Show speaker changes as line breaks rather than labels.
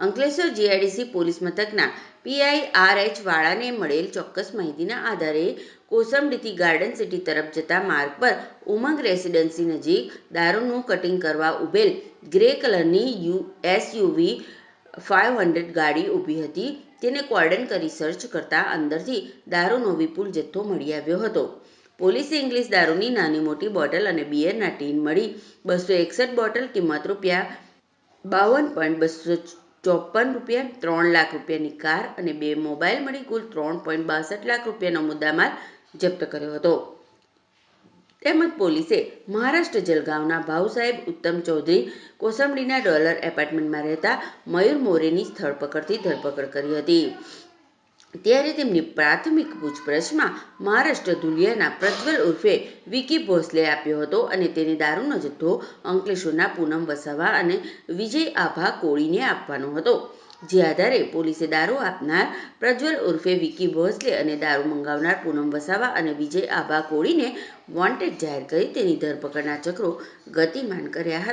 Ankleshwar GIDC police મથકના PI R વાળાને મળેલ ચોક્કસ માહિતીના આધારે કોસંબડીથી ગાર્ડન સિટી તરફ જતા માર્ગ પર ઉમંગ રેસિડેન્સી નજીક દારૂનું કટિંગ કરવા ઉભેલ ગ્રે કલરની યુ એસયુવી ફાઇવ હન્ડ્રેડ ગાડી ઊભી હતી. તેને કોર્ડન કરી સર્ચ કરતા અંદરથી દારૂનો વિપુલ જથ્થો મળી આવ્યો હતો. પોલીસે ઇંગ્લિશ દારૂની નાની મોટી બોટલ અને બિયરના ટીન મળી બસો એકસઠ બોટલ કિંમત રૂપિયા બાવન પોઈન્ટ બસો ચોપન રૂપિયા, ત્રણ લાખ રૂપિયાની કાર અને બે મોબાઈલ મળી કુલ ત્રણ પોઈન્ટ બાસઠ લાખ રૂપિયાનો મુદ્દામાલ જપ્ત કર્યો હતો. તેમજ પોલીસે મહારાષ્ટ્ર જલગાંવના ભાવ સાહેબ ઉત્તમ ચૌધરી કોસંબડીના ડોલર એપાર્ટમેન્ટમાં રહેતા મયુર મોરેની સ્થળપકડથી ધરપકડ કરી હતી. ત્યારે તેમની પ્રાથમિક પૂછપરછમાં મહારાષ્ટ્ર ધુલિયાના પ્રજ્વલ ઉર્ફે વિકી ભોસલે આપ્યો હતો અને તેને દારૂનો જથ્થો અંકલેશ્વરના પૂનમ વસાવા અને વિજય આભા કોળીને આપવાનો હતો. જે આધારે પોલીસે દારૂ આપનાર પ્રજ્વલ ઉર્ફે વિકી ભોસલે અને દારૂ મંગાવનાર પૂનમ વસાવા અને વિજય આભા કોળીને વોન્ટેડ જાહેર કરી તેની ધરપકડના ચક્રો ગતિમાન કર્યા હતા.